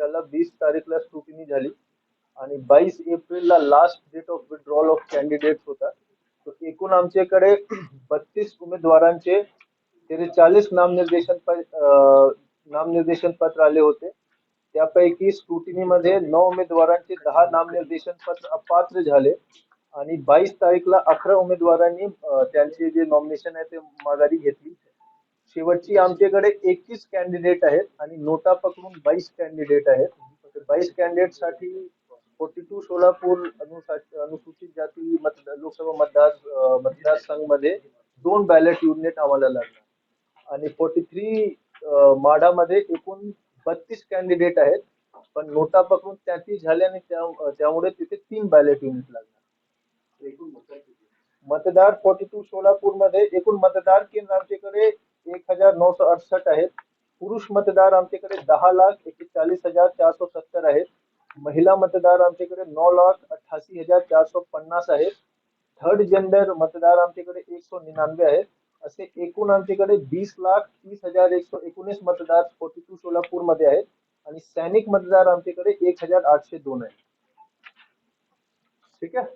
त्याला वीस तारीखला स्क्रुटिनी झाली. आणि बावीस एप्रिलला last date of withdrawal of candidate होता. तर एकूण आमच्याकडे बत्तीस उमेदवारांचे चाळीस नामनिर्देशन प- नामनिर्देशन पत्र आले होते. त्यापैकी स्क्रुटिनीमध्ये नऊ उमेदवारांचे दहा नामनिर्देशन पत्र अपात्र झाले. आणि बावीस तारीखला अकरा उमेदवारांनी त्यांचे जे नॉमिनेशन आहे ते माघारी घेतली. शेवटची आमच्याकडे एकवीस कॅन्डिडेट आहेत आणि नोटा पकडून बावीस कॅन्डिडेट आहेत. बावीस कॅन्डिडेटसाठी फोर्टी टू सोलापूर अनुसा- अनुसूचित जाती मतदार लोकसभा मतदार अं, मतदारसंघमध्ये दोन बॅलेट युनिट आम्हाला लागणार. आणि फोर्टी थ्री माढामध्ये एकूण बत्तीस कॅन्डिडेट आहेत. पण नोटा पकडून त्यातीस झाल्याने त्या- त्यामुळे तिथे तीन बॅलेट युनिट लागणार. मतदार फोर्टी टू सोलापूरमध्ये एकूण मतदार केंद्र आमच्याकडे हज़ार नऊशे अडसष्ट आहेत. पुरुष मतदार आमच्याकडे दहा लाख एक्केचाळीस हज़ार चारशे सत्तर आहेत. महिला मतदार आमच्याकडे नऊ लाख अठ्ठासी हज़ार चारशे पन्नास आहेत. थर्ड जेंडर मतदार आमच्याकडे एकशे निन्यानवे आहेत. असे एकूण आमच्याकडे वीस लाख तीस हज़ार एकशे एकोणीस मतदार फोर्टी टू सोलापूर मध्ये आहेत. आणि सैनिक मतदार आमच्याकडे एक हज़ार आठशे दोन आहेत. ठीक आहे?